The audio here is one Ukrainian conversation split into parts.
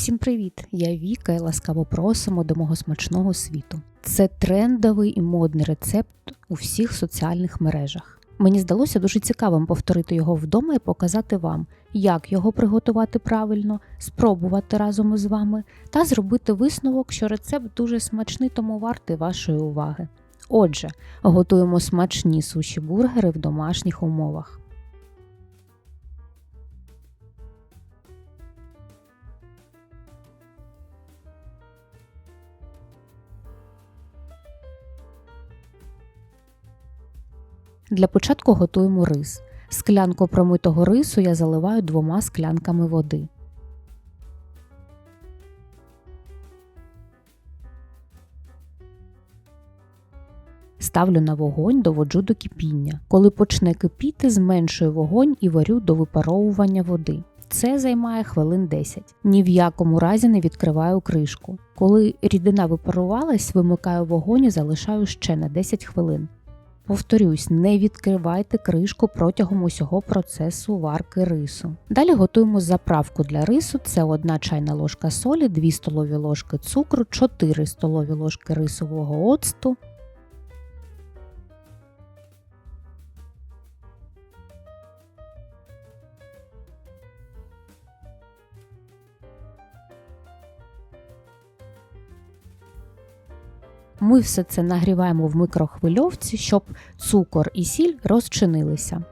Всім привіт! Я Віка і ласкаво просимо до мого смачного світу. Це трендовий і модний рецепт у всіх соціальних мережах. Мені здалося дуже цікавим повторити його вдома і показати вам, як його приготувати правильно, спробувати разом із вами та зробити висновок, що рецепт дуже смачний, тому вартий вашої уваги. Отже, готуємо смачні суші бургери в домашніх умовах. Для початку готуємо рис. Склянку промитого рису я заливаю двома склянками води. Ставлю на вогонь, доводжу до кипіння. Коли почне кипіти, зменшую вогонь і варю до випаровування води. Це займає хвилин 10. Ні в якому разі не відкриваю кришку. Коли рідина випарувалась, вимикаю вогонь і залишаю ще на 10 хвилин. Повторюсь, не відкривайте кришку протягом усього процесу варки рису. Далі готуємо заправку для рису: це 1 чайна ложка солі, 2 столові ложки цукру, 4 столові ложки рисового оцту. Ми все це нагріваємо в микрохвильовці, щоб цукор і сіль розчинилися.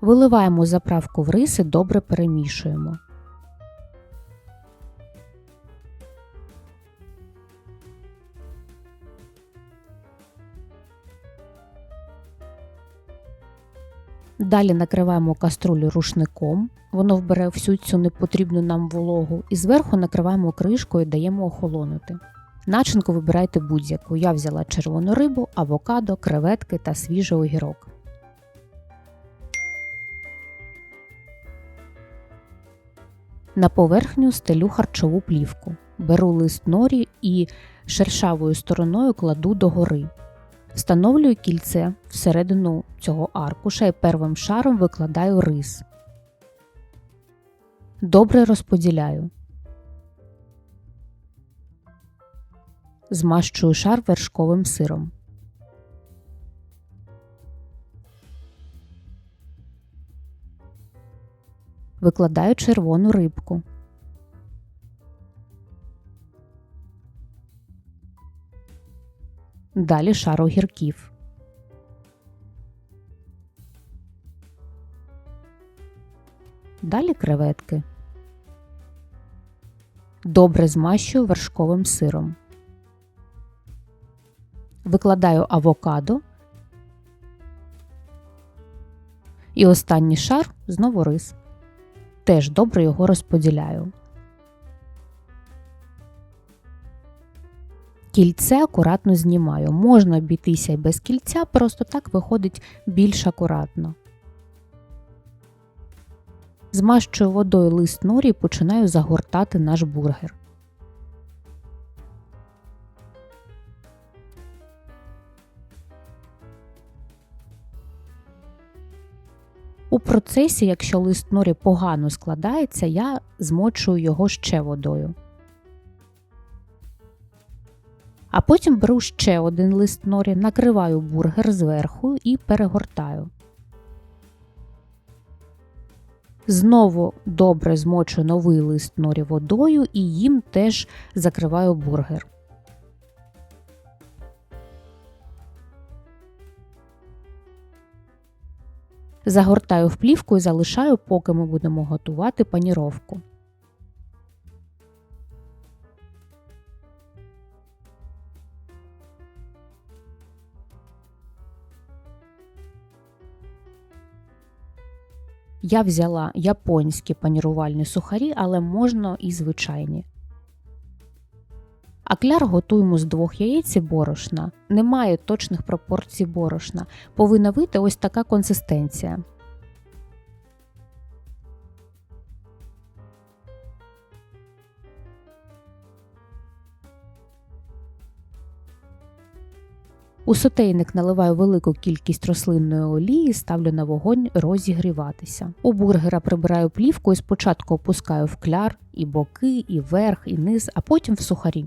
Виливаємо заправку в риси, добре перемішуємо. Далі накриваємо каструлю рушником, воно вбере всю цю непотрібну нам вологу, і зверху накриваємо кришкою і даємо охолонути. Начинку вибирайте будь-яку. Я взяла червону рибу, авокадо, креветки та свіжий огірок. На поверхню стелю харчову плівку. Беру лист норі і шершавою стороною кладу догори. Встановлюю кільце всередину цього аркуша і первим шаром викладаю рис. Добре розподіляю. Змащую шар вершковим сиром. Викладаю червону рибку. Далі шар огірків. Далі креветки. Добре змащую вершковим сиром. Викладаю авокадо. І останній шар знову рис. Теж добре його розподіляю. Кільце акуратно знімаю. Можна обійтися і без кільця, просто так виходить більш акуратно. Змащую водою лист норі і починаю загортати наш бургер. У процесі, якщо лист норі погано складається, я змочую його ще водою. А потім беру ще один лист норі, накриваю бургер зверху і перегортаю. Знову добре змочу новий лист норі водою і їм теж закриваю бургер. Загортаю в плівку і залишаю, поки ми будемо готувати паніровку. Я взяла японські панірувальні сухарі, але можна і звичайні. Акляр готуємо з двох яєць і борошна. Немає точних пропорцій борошна. Повинна вийти ось така консистенція. У сотейник наливаю велику кількість рослинної олії, ставлю на вогонь розігріватися. У бургера прибираю плівку і спочатку опускаю в кляр і боки, і верх, і низ, а потім в сухарі.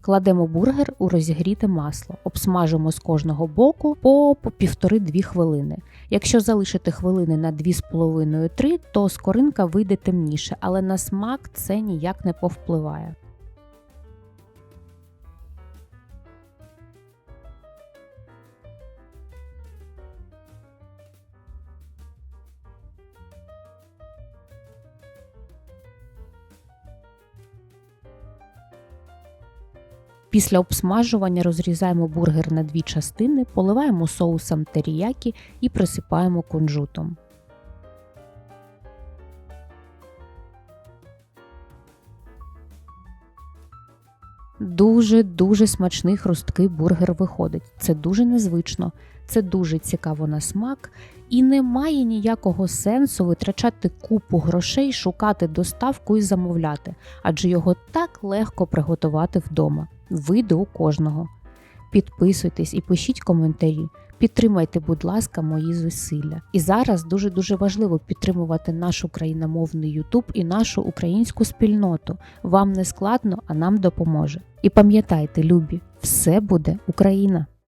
Кладемо бургер у розігріте масло, обсмажимо з кожного боку по 1,5-2 хвилини. Якщо залишити хвилини на 2,5-3, то скоринка вийде темніше, але на смак це ніяк не повпливає. Після обсмажування розрізаємо бургер на дві частини, поливаємо соусом теріякі і присипаємо кунжутом. Дуже дуже смачний хрусткий бургер виходить. Це дуже незвично, це дуже цікаво на смак, і немає ніякого сенсу витрачати купу грошей, шукати доставку і замовляти, адже його так легко приготувати вдома. Вийде у кожного. Підписуйтесь і пишіть коментарі. Підтримайте, будь ласка, мої зусилля. І зараз дуже дуже важливо підтримувати наш україномовний Ютуб і нашу українську спільноту. Вам не складно, а нам допоможе. І пам'ятайте, любі, все буде Україна!